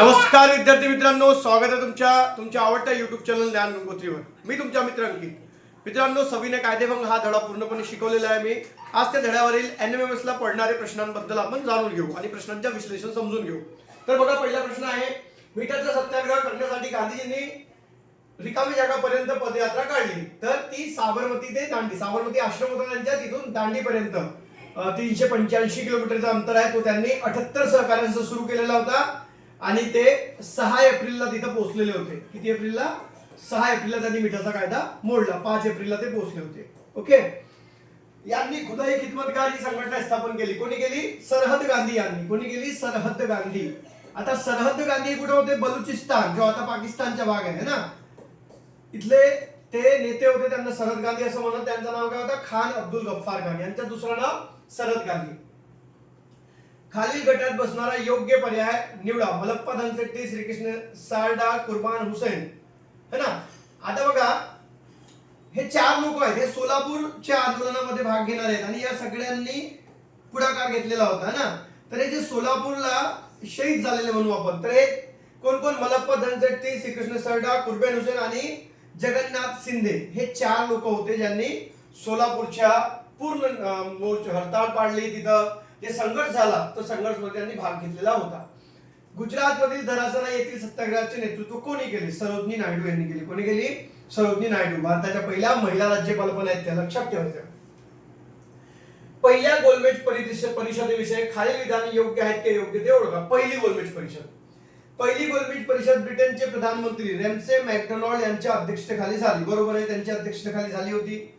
नमस्कार विद्यार्थी मित्रांनो. स्वागत आहे तुमच्या तुमच्या आवडत्या युट्यूब चॅनल ज्ञान गंगोत्रीवर. मी तुमच्या मित्र अंकित. मित्रांनो सविनय कायदेभंग हा धडा पूर्णपणे शिकवलेला आहे मी. आज त्या धड्यावरील एन एम एम ला पडणाऱ्या प्रश्नांबद्दल आपण जाणून घेऊ आणि प्रश्नांच्या विश्लेषण समजून घेऊ. तर बघा पहिला प्रश्न आहे मिठाचा सत्याग्रह करण्यासाठी गांधीजींनी रिकामी जागापर्यंत पदयात्रा काढली. तर ती साबरमती ते दांडी साबरमती आश्रम होता त्यांच्या तिथून दांडीपर्यंत. तीनशे पंच्याऐंशी किलोमीटरचं अंतर आहे. तो त्यांनी अठ्याहत्तर सहकार्यांसह सुरू केलेला होता. आणि ते सहा एप्रिलला तिथं पोहोचलेले होते. किती एप्रिलला? सहा एप्रिलला त्यांनी मिठाचा कायदा मोडला. पाच एप्रिलला ते पोहोचले होते. ओके? यांनी खुदाई खिदमतगार ही संघटना स्थापन केली. कोणी केली? सरहद गांधी यांनी. कोणी केली? सरहद गांधी. आता सरहद गांधी कुठे होते? बलुचिस्तान जो आता पाकिस्तानचा भाग आहे ना? इथले ते नेते होते त्यांना सरहद गांधी असं म्हणत. त्यांचं नाव काय होतं? खान अब्दुल गफ्फार खान यांचं दुसरं नाव सरहद गांधी. खालील गटात बसणारा योग्य पर्याय निवडा. मलप्पा धनशेट्टी श्रीकृष्ण सारडा कुर्बान हुसेन. है ना? आता बघा हे चार लोक आहेत. हे सोलापूरच्या आंदोलनामध्ये भाग घेणार आहेत आणि या सगळ्यांनी पुढाकार घेतलेला होता ना? तर हे जे सोलापूरला शहीद झालेले म्हणू आपण तर हे कोण कोण? मलप्पा धनशेट्टी श्रीकृष्ण सरडा कुर्बेन हुसेन आणि जगन्नाथ शिंदे. हे चार लोक होते ज्यांनी सोलापूरच्या पूर्ण मोर्चा हरताळ पाडली. तिथं जे संघर्ष झाला तो संघर्षमध्ये त्यांनी भाग घेतलेला होता. गुजरातमधील मधील येथील सत्याग्रहाचे नेतृत्व कोणी केले? सरोजनी नायडू यांनी केले. कोणी केली? सरोजनी नायडू. भारताच्या पहिल्या महिला राज्यपाल पण आहेत त्या. लक्षात ठेवायचं. पहिल्या गोलमेज परिषद परिषदेविषयी खालील विधान योग्य आहेत की योग्य ते ओळखा. पहिली गोलमेज परिषद. पहिली गोलमेज परिषद ब्रिटनचे प्रधानमंत्री रेमसे मॅकडोनॉल्ड यांच्या अध्यक्षतेखाली झाली. बरोबर आहे त्यांच्या अध्यक्षतेखाली झाली होती.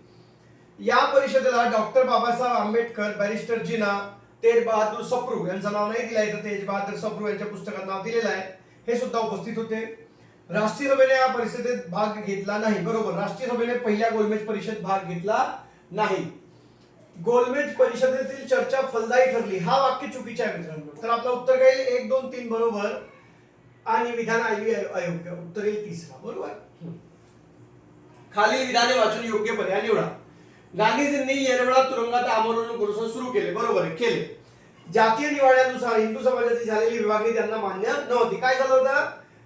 या परिषदेला डॉक्टर बाबासाहेब आंबेडकर बॅरिस्टर जिना तेज बहादूर सप्रू यांचं नाव नाही दिलं तर तेज बहादूर सप्रू यांच्या पुस्तकात नाव दिलेलं आहे. हे सुद्धा उपस्थित होते. राष्ट्रीय सभेने या परिषदेत भाग घेतला नाही. बरोबर राष्ट्रीय सभेने पहिल्या गोलमेज परिषद भाग घेतला नाही. गोलमेज परिषदेतील चर्चा फलदायी ठरली. हा वाक्य चुकीचा आहे मित्रांनो. तर आपलं उत्तर काय येईल? एक दोन तीन बरोबर. आणि विधान अयोग्य. उत्तर येईल तिसरा. बरोबर? खाली विधाने वाचून योग्य पर्याय निवडा. गांधीजींनी येरवडा तुरुंगात आंदोलन करून सुरू केले. बरोबर केले. जातीय निवाड्यानुसार हिंदू समाजाची झालेली विभागणी त्यांना मान्य नव्हती. काय झालं होतं?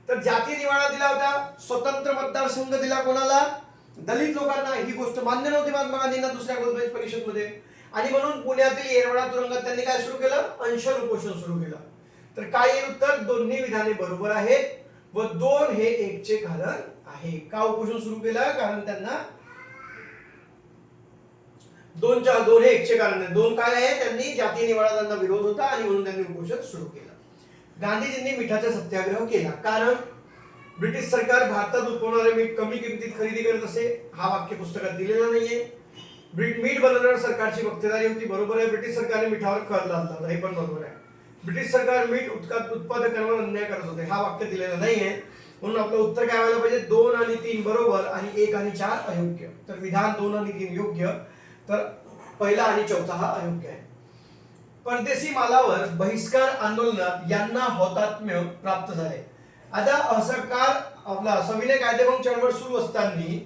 तर जातीय निवाडा दिला होता स्वतंत्र मतदारसंघ दिला कोणाला? दलित लोकांना. ही गोष्ट मान्य नव्हती महात्मा गांधींना दुसऱ्या गोलमेज परिषदमध्ये. आणि म्हणून पुण्यातील येरवडा तुरुंगात त्यांनी काय सुरू केलं? अंशल उपोषण सुरू केलं. तर काय उत्तर? दोन्ही विधाने बरोबर आहेत. व दोन हे एकचे कारण आहे. का उपोषण सुरू केलं? कारण त्यांना दोनच्या दोन हे एकशे कारण दोन काय आहे? त्यांनी जातीय निवाडा त्यांना विरोध होता आणि म्हणून त्यांनी उपोषण सुरू केलं. गांधीजींनी मिठाचा सत्याग्रह केला. कारण ब्रिटिश सरकार भारतात उत्पवणारे मीठ कमी किमतीत खरेदी करत असे हा वाक्य पुस्तकात दिलेला नाहीये. मीठ बनवणाऱ्या सरकारची वक्तेदारी होती. बरोबर आहे. ब्रिटिश सरकारने मिठावर कर लादला होता. हे पण बरोबर आहे. ब्रिटिश सरकार मीठ उत्का- उत्पादकांवर अन्याय करत होते. हा वाक्य दिलेला नाहीये. म्हणून आपलं उत्तर काय व्हायला पाहिजे? दोन आणि तीन बरोबर आणि एक आणि चार अयोग्य. तर विधान दोन आणि तीन योग्य. तर पहिला आणि चौथा हा अयोग्य आहे. परदेशी मालावर बहिष्कार आंदोलनात यांना हौतात्म्य प्राप्त झाले. आता असकार आपला सविनय कायदेभंग चळवळ सुरू असताना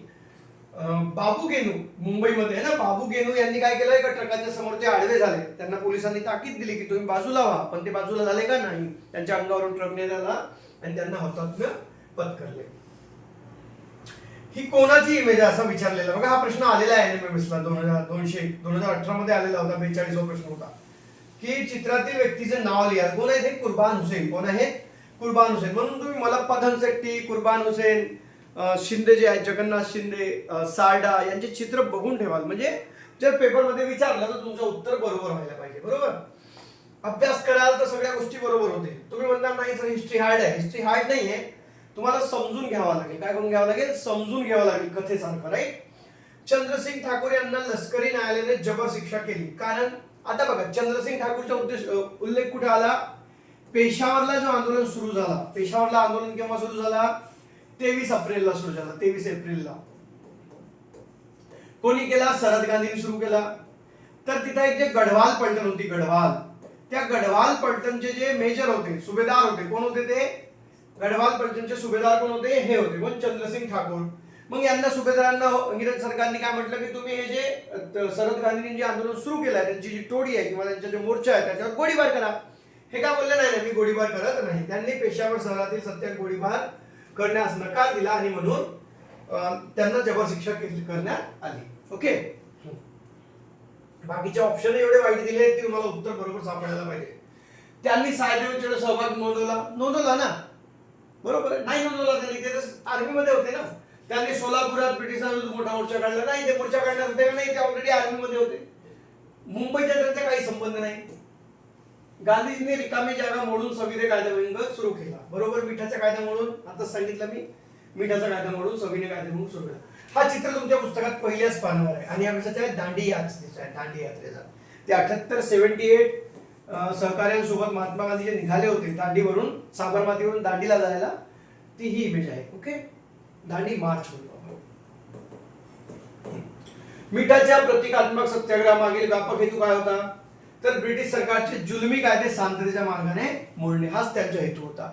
बाबू गेनू मुंबईमध्ये आहे ना? बाबू गेनू यांनी काय केलं? एका ट्रकाच्या समोर जे आडवे झाले. त्यांना पोलिसांनी ताकीद दिली की तुम्ही बाजूला व्हा पण ते बाजूला झाले का नाही? त्यांच्या अंगावरून ट्रक झाला आणि त्यांना हौतात्म्य पत्करले. ही कोणाची इमेज आहे असं विचारलेला? बघा हा प्रश्न आलेला आहे एनएमएमएस दोन हजार दोनशे दोन हजार अठरा मध्ये आलेला होता बेचाळीसवा प्रश्न होता. की चित्रातील व्यक्तीचे नाव लिहा कोण आहे ते? कुर्बान हुसेन. कोण आहे? कुर्बान हुसेन. म्हणून तुम्ही मला शेट्टी कुर्बान हुसेन शिंदे जे आहेत जगन्नाथ शिंदे सारडा यांचे चित्र बघून ठेवाल. म्हणजे जर पेपरमध्ये विचारलं तर तुमचं उत्तर बरोबर व्हायला पाहिजे. बरोबर? अभ्यास कराल तर सगळ्या गोष्टी बरोबर होते तुम्ही म्हणणार नाही सर हिस्ट्री हार्ड आहे. हिस्ट्री हार्ड आहे तुम्हाला समजून घ्यावं लागेल. काय करून घ्यावं लागेल? समजून घ्यावं लागेल कथेसारखं राईट चंद्रसिंग ठाकूर यांना लष्करी न्यायालयाने जबर शिक्षा केली. कारण आता बघा चंद्रसिंग ठाकूरचा उद्देश उल्लेख कुठे आला? पेशावरला जो आंदोलन सुरू झाला. पेशावरला आंदोलन केव्हा सुरू झाला? तेवीस एप्रिलला सुरू झाला. तेवीस एप्रिलला. कोणी केला? शरद गांधींनी सुरू केला. तर तिथे एक जे गढवाल पलटण होती गढवाल. त्या गढवाल पलटणचे जे मेजर होते सुभेदार होते कोण होते ते? गढवाल पलटणचे सुभेदार कोण होते? हे होते. कोण चंद्रसिंग ठाकूर. मग यांना सुभेदारांना इंग्रज सरकारने काय म्हटलं की तुम्ही हे जे शरद गांधींनी जे आंदोलन सुरू केलं आहे त्यांची जी टोळी आहे किंवा त्यांचा जे मोर्चा आहे त्याच्यावर गोळीबार करा. हे काय बोलले नाही? ना मी गोळीबार करत नाही. त्यांनी पेशावर शहरातील सत्यात गोळीबार करण्यास नकार दिला आणि म्हणून त्यांना जबर शिक्षा करण्यात आली. ओके? बाकीचे ऑप्शन एवढे वाईट दिले की तुम्हाला उत्तर बरोबर सापडायला पाहिजे. त्यांनी सायदेवींच्याकडे सहभाग नोंदवला. नोंदवला ना? बरोबर आहे? नाही नोंदवला त्यांनी ते आर्मीमध्ये होते ना. त्यांनी सोलापुरात ब्रिटिशांविरुद्ध मोठा मोर्चा काढला. नाही ते मोर्चा काढणार होते का नाही ते ऑलरेडी आर्मीमध्ये होते. मुंबईच्या त्यांचा काही संबंध नाही. गांधीजींनी रिकामी जागा मोडून सविधे कायदाभंग सुरू केला. बरोबर? मिठाचा कायदा म्हणून आता सांगितलं मी. मिठाचा कायदा म्हणून सविने कायदाभंग सुरू केला. हा चित्र तुमच्या पुस्तकात पहिल्याच पानावर आहे. आणि या कशाचा आहे? दांडी यात्रेचा आहे. दांडी यात्रेचा. ते अठ्याहत्तर सेव्हन्टी एट सहकार्यांसोबत महात्मा गांधी जे निघाले होते दांडीवरून साबरमतीवरून दांडीला जायला ती ही इमेज आहे ओके दांडी मार्च मिठाच्या प्रतिकात्मक सत्याग्रहामागील व्यापक हेतू काय होता? तर ब्रिटिश सरकारचे जुलमी कायदे शांततेच्या मार्गाने मोडणे हाच त्यांचा हेतू होता.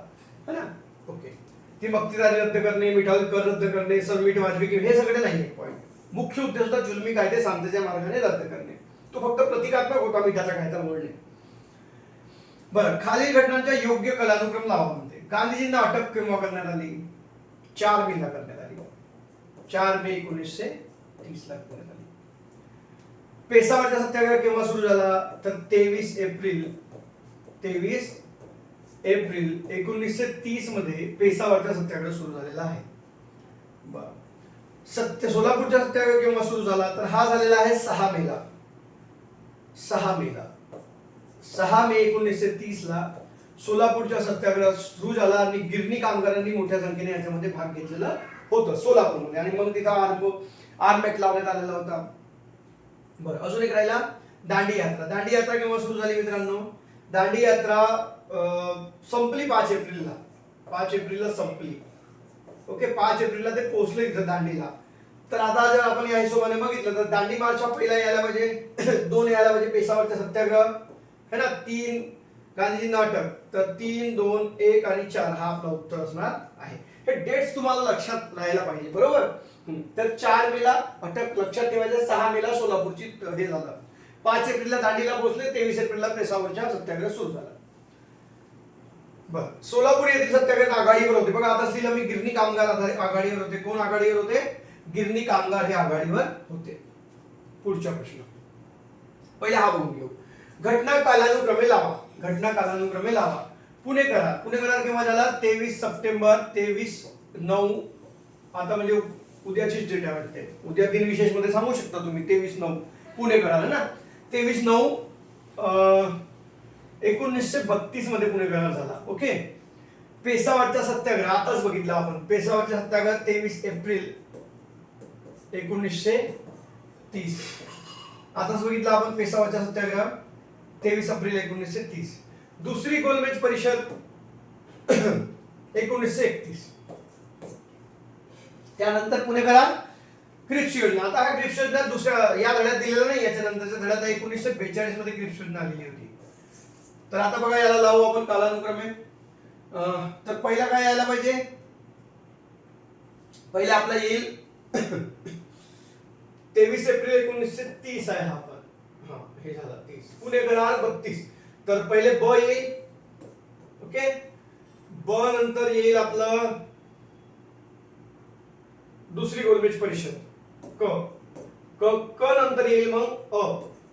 है ना? ओके ती मक्तीदारी रद्द करणे मिठावर कर रद्द करणे सरमीठ वाजवी हे सगळे नाही पॉईंट मुख्य उद्देश होता जुलमी कायदे शांततेच्या मार्गाने रद्द करणे. तो फक्त प्रतिकात्मक होता मिठाचा कायदा मोडणे. बरं खालील घटनांचा योग्य कलानुक्रम लावा म्हणते. गांधीजींना अटक केव्हा करण्यात आली? चार मेला करण्यात आली. चार मे एकोणीसशे तीस ला करण्यात आली. पेशावरचा सत्याग्रह केव्हा सुरू झाला? तर तेवीस एप्रिल तेवीस एप्रिल एकोणीसशे तीसमध्ये पेशावरचा सत्याग्रह सुरू झालेला आहे. बर. सत्य सोलापूरचा सत्याग्रह केव्हा सुरू झाला? तर हा झालेला आहे सहा मेला सहा मेला सहा मे एकोणीसशे तीस ला सोलापूरचा सत्याग्रह सुरू झाला आणि गिरणी कामगारांनी मोठ्या संख्येने याच्यामध्ये भाग घेतलेला होतं सोलापूरमध्ये. आणि मग तिथं आर्म आर्मेट लावण्यात आलेला होता. बरं अजून एक राहिला दांडी यात्रा. दांडी यात्रा केव्हा सुरू झाली मित्रांनो? दांडी यात्रा संपली पाच एप्रिलला. पाच एप्रिलला संपली. ओके पाच एप्रिलला ते पोहोचले इथं दांडीला. तर आता जर आपण या हिशोबाने बघितलं तर दांडी मार्च हा पहिला यायला पाहिजे दोन यायला पाहिजे पेशावरचा सत्याग्रह. है ना? तीन गांधीजी नाटक तर तीन दोन एक आणि चार हा आपला उत्तर असणार आहे. हे डेट्स तुम्हाला लक्षात राहायला पाहिजे बरोबर? तर चार मेला अटक लक्षात ठेवायचं सहा मेला सोलापूरची हे झालं. पाच एप्रिलला दांडीला पोहोचले तेवीस एप्रिलला प्रेसावरच्या सत्याग्रह सुरू झाला. बर. सोलापूर येथील सत्याग्रह आघाडीवर होते. बघा आता लिहिलं मी गिरणी कामगार आघाडीवर होते. कोण आघाडीवर होते? गिरणी कामगार हे आघाडीवर होते. पुढचा प्रश्न. पहिले हा बघून घेऊ. घटना कालानुक्रमे लावा. घटना कालानुक्रमे लावा. पुणे करार पुणे करार केव्हा झाला? तेवीस सप्टेंबर तेवीस नऊ. आता म्हणजे उद्याचीच डेट आहे वाटते. उद्या दिनविशेषमध्ये सांगू शकता तुम्ही तेवीस नऊ. पुणे करार ना? तेवीस नऊ एकोणीसशे बत्तीसमध्ये पुणे करार झाला. ओके? पेसावरचा सत्याग्रह आताच बघितला आपण. पेसावरचा सत्याग्रह तेवीस एप्रिल एकोणीसशे तीस. आताच बघितलं आपण पेशावरचा सत्याग्रह. तेवीस एप्रिल एकोणीसशे तीस. दुसरी गोलमेज परिषद एकोणीसशे एकतीस. त्यानंतर पुणे करार क्रिप्स योजना. आता हा क्रिप्स योजना दुसऱ्या या धड्यात दिलेला नाही याच्या नंतरच्या धड्यात एकोणीसशे बेचाळीसमध्ये क्रिप्स योजना आलेली होती. तर आता बघा याला लावू आपण कालानुक्रमे. अं, तर पहिला काय यायला पाहिजे? पहिला आपला येईल. तेवीस एप्रिल एकोणीसशे तीस आहे हा हे झालं तीस. पुणे करार बत्तीस. तर पहिले ब येईल. ओके? ब नंतर येईल आपलं दुसरी गोलमेज परिषद. क. क क नंतर येईल मग अ.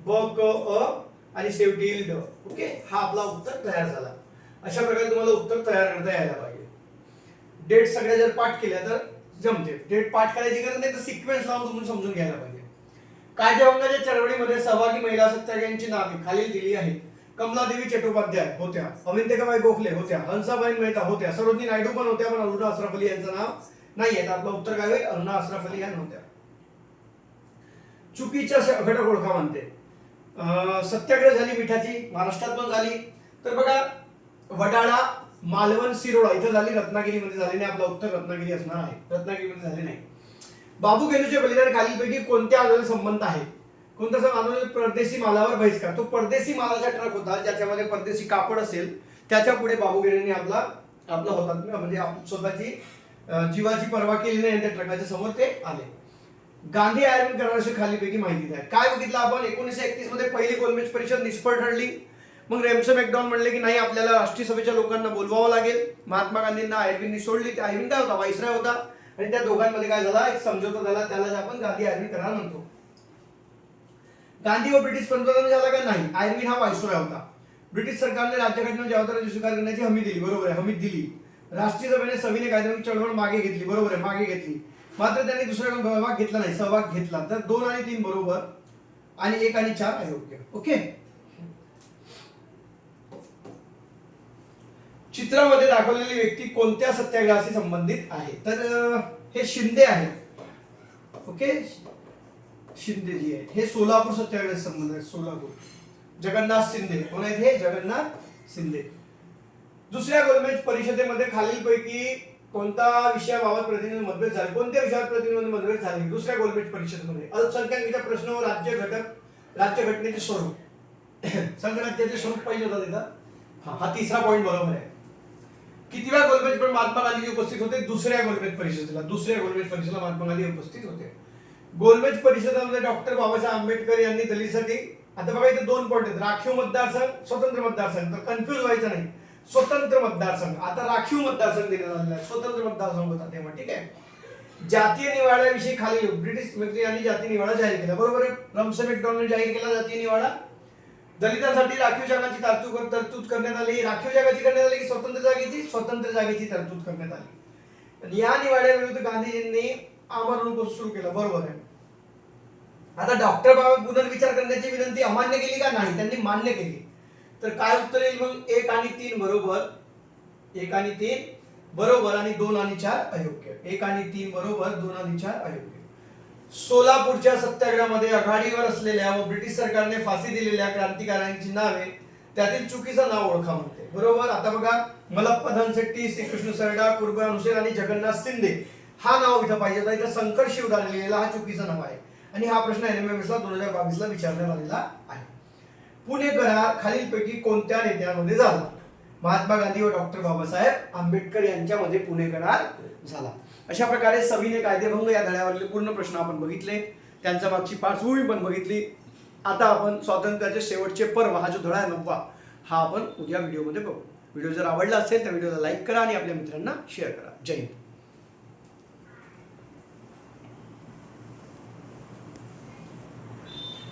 ब क अ आणि शेवटी येईल ड. ओके? हा आपला उत्तर तयार झाला. अशा प्रकारे तुम्हाला उत्तर तयार करता यायला पाहिजे. डेट सगळ्या जर पाठ केल्या तर जमते. डेट पाठ करायची गरज नाही तर सिक्वेन्स लावून तुम्ही समजून घ्यायला पाहिजे. कायदेभंगाच्या चळवळीमध्ये सहभागी महिला सत्याग्रहांची नावे खाली दिली आहेत. कमलादेवी चट्टोपाध्याय होत्या अविंतिकाबाई गोखले होत्या हंसाबाई मेहता होत्या सरोजनी नायडू पण होत्या पण अरुणा अशरफ अली यांचं नाव नाही आहे आपलं उत्तर काय होईल? अरुणा अशरफ अली या नव्हत्या चुकीच्या घटक ओळखा म्हणते. अं, सत्याग्रह झाली मिठाची महाराष्ट्रात पण झाली. तर बघा वडाळा मालवण सिरोळा इथं झाली रत्नागिरीमध्ये झाली नाही. आपलं उत्तर रत्नागिरी असणार आहे. रत्नागिरीमध्ये झाले नाही. बाबू गेलूचे बलिदान खालीपैकी कोणत्या आंदोलन संबंध आहे? कोणता सण आंदोलन परदेशी मालावर बहिष्कार? तो परदेशी मालाचा ट्रक होता ज्याच्यामध्ये परदेशी कापड असेल त्याच्या पुढे बाबू गेलेंनी आपला आपला होता. म्हणजे स्वतःची जीवाची पर्वा केली नाही त्या ट्रकाच्या समोर ते आले. गांधी आयरन कराराशी खालीपैकी माहिती द्या. काय बघितलं आपण? एकोणीसशे एकतीसमध्ये पहिली गोलमेज परिषद निष्फळ ठरली. मग रेमसे मॅकडॉन म्हणले की नाही आपल्याला राष्ट्रीय सभेच्या लोकांना बोलवावं लागेल. महात्मा गांधींना आयर्विननी सोडली. त्या आयर्विन काय होता वायसराय होता. आणि त्या दोघांमध्ये काय झाला? एक समझोता झाला त्यालाच आपण गांधी आर्मी करार म्हणतो. गांधी व ब्रिटिश पंतप्रधान झाला का नाही? आयर्विन हा वायसराय होता. ब्रिटिश सरकारने राज्यघटना जबाबदारी स्वीकार करण्याची हमी दिली बरोबर आहे हमी दिली. राष्ट्रीय सभेने सविनय कायद्याची चळवळ मागे घेतली बरोबर आहे मागे घेतली. मात्र त्यांनी दुसऱ्या सहभाग घेतला नाही सहभाग घेतला. तर दोन आणि तीन बरोबर आणि एक आणि चार अयोग्य. ओके? चित्रामध्ये दाखवलेली व्यक्ती कोणत्या सत्याग्रहाशी संबंधित आहे? तर हे शिंदे आहेत. ओके? शिंदे जी आहेत. हे सोलापूर सत्याग्रह संबंध आहेत. सोलापूर. जगन्नाथ शिंदे. कोण आहेत हे? जगन्नाथ शिंदे. दुसऱ्या गोलमेज परिषदेमध्ये खालीलपैकी कोणता विषयाबाबत प्रतिनिधी मतभेद झाले? कोणत्या विषयावर प्रतिनिधी मतभेद झाले? दुसऱ्या गोलमेज परिषदेमध्ये. अल्पसंख्याकांच्या व राज्य घटक राज्य घटनेचे स्वरूप. संघराज्याचे स्वरूप पाहिजे होता तिथं. हा हा तिसरा पॉईंट बरोबर आहे. कितव्या गोलमेज पण महात्मा गांधी उपस्थित होते? दुसऱ्या गोलमेज परिषदेला दुसऱ्या गोलमेज परिषदेला महात्मा गांधी उपस्थित होते. गोलमेज परिषदेमध्ये डॉक्टर बाबासाहेब आंबेडकर यांनी दलितसाठी आता बघा इथे दोन पॉईंट आहेत. राखीव मतदारसंघ स्वतंत्र मतदारसंघ. तर कन्फ्युज व्हायचं नाही. स्वतंत्र मतदारसंघ. आता राखीव मतदारसंघ देण्यात आलेला आहे. स्वतंत्र मतदारसंघ होता तेव्हा ठीक आहे? जातीय निवाड्याविषयी खाली ब्रिटिश व्यक्ती यांनी जातीय निवाडा जाहीर केला. बरोबर आहे? रमसे मॅकडॉनल्ड जाहीर केला जातीय निवाडा? दलितांसाठी राखीव जागाची तरतूद तरतूद करण्यात आली. राखीव जागाची करण्यात आली की स्वतंत्र जागेची? स्वतंत्र जागेची तरतूद करण्यात आली. आणि या निवाड्याविरुद्ध गांधीजींनी आमरण सुरू केलं. बरोबर आहे. आता डॉक्टर बाबा पुनर्विचार करण्याची विनंती अमान्य केली का? नाही. त्यांनी मान्य केली. तर काय उत्तर येईल मग? एक आणि तीन बरोबर. एक आणि तीन बरोबर आणि दोन आणि चार अयोग्य. एक आणि तीन बरोबर दोन आणि चार अयोग्य. सोलापूरच्या सत्याग्रहामध्ये आघाडीवर असलेल्या व ब्रिटिश सरकारने फाशी दिलेल्या क्रांतिकारांची नावे त्यातील चुकीचं नाव ओळखा म्हणते बरोबर? आता बघा मलप्पा धनशेट्टी श्रीकृष्ण सरडा कुर्बा हुसेन आणि जगन्नाथ शिंदे हा नाव इथं पाहिजे. होता इथं शंकर शिवदार लिहिलेला हा चुकीचं नाव आहे. आणि हा प्रश्न एनएमएमएस ला दोन हजार बावीस ला विचारण्यात आलेला आहे. पुणे करार खालीलपैकी कोणत्या नेत्यांमध्ये झाला? महात्मा गांधी व डॉक्टर बाबासाहेब आंबेडकर यांच्यामध्ये पुणे करार झाला. अशा प्रकारे सविनय कायदेभंग या धड्यावरले पूर्ण प्रश्न आपण बघितले. त्यांच्या मागची पार्श्वभूमी पण बघितली. आता आपण स्वातंत्र्याचे शेवटचे पर्व हा जो धडा आहे नववा हा आपण उद्या व्हिडिओमध्ये बघू. व्हिडिओ जर आवडला असेल तर व्हिडिओला लाईक करा आणि आपल्या मित्रांना शेअर करा. जय हिंद.